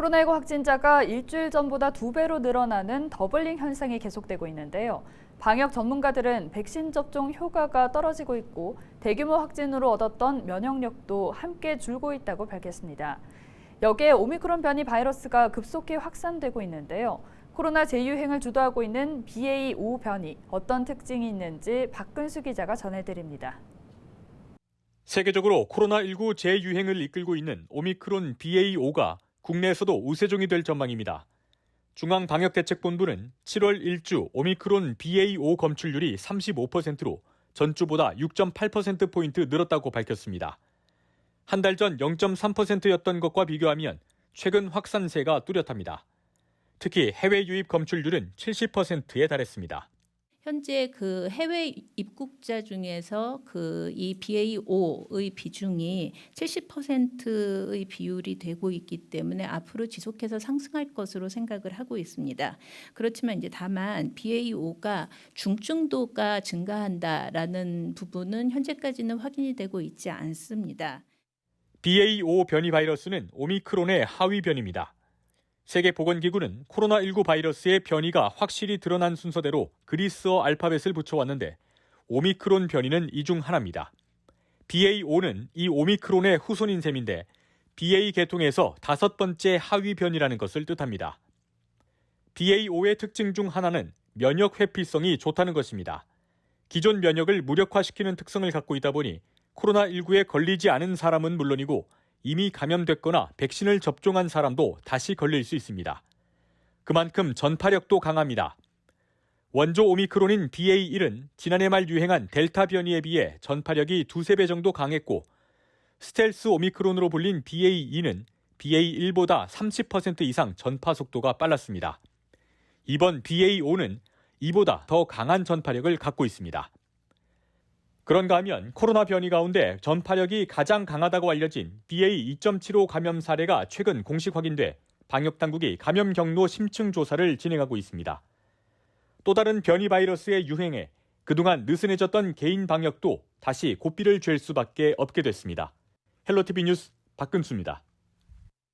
코로나19 확진자가 일주일 전보다 두 배로 늘어나는 더블링 현상이 계속되고 있는데요. 방역 전문가들은 백신 접종 효과가 떨어지고 있고 대규모 확진으로 얻었던 면역력도 함께 줄고 있다고 밝혔습니다. 여기에 오미크론 변이 바이러스가 급속히 확산되고 있는데요. 코로나 재유행을 주도하고 있는 BA5 변이 어떤 특징이 있는지 박근수 기자가 전해드립니다. 세계적으로 코로나19 재유행을 이끌고 있는 오미크론 BA5가 국내에서도 우세종이 될 전망입니다. 중앙방역대책본부는 7월 1주 오미크론 BA5 검출률이 35%로 전주보다 6.8%포인트 늘었다고 밝혔습니다. 한 달 전 0.3%였던 것과 비교하면 최근 확산세가 뚜렷합니다. 특히 해외 유입 검출률은 70%에 달했습니다. 현재 그 해외 입국자 중에서 그 이 BA5의 비중이 70%의 비율이 되고 있기 때문에 앞으로 지속해서 상승할 것으로 생각을 하고 있습니다. 그렇지만 이제 다만 BA5가 중증도가 증가한다라는 부분은 현재까지는 확인이 되고 있지 않습니다. BA5 변이 바이러스는 오미크론의 하위 변입니다. 세계보건기구는 코로나19 바이러스의 변이가 확실히 드러난 순서대로 그리스어 알파벳을 붙여왔는데 오미크론 변이는 이 중 하나입니다. BA5는 이 오미크론의 후손인 셈인데 BA 계통에서 다섯 번째 하위 변이라는 것을 뜻합니다. BA5의 특징 중 하나는 면역 회피성이 좋다는 것입니다. 기존 면역을 무력화시키는 특성을 갖고 있다 보니 코로나19에 걸리지 않은 사람은 물론이고 이미 감염됐거나 백신을 접종한 사람도 다시 걸릴 수 있습니다. 그만큼 전파력도 강합니다. 원조 오미크론인 BA1은 지난해 말 유행한 델타 변이에 비해 전파력이 두세 배 정도 강했고 스텔스 오미크론으로 불린 BA2는 BA1보다 30% 이상 전파 속도가 빨랐습니다. 이번 BA5는 이보다 더 강한 전파력을 갖고 있습니다. 그런가 하면 코로나 변이 가운데 전파력이 가장 강하다고 알려진 BA2.75 감염 사례가 최근 공식 확인돼 방역 당국이 감염 경로 심층 조사를 진행하고 있습니다. 또 다른 변이 바이러스의 유행에 그동안 느슨해졌던 개인 방역도 다시 고삐를 쥘 수밖에 없게 됐습니다. 헬로티비 뉴스 박근수입니다.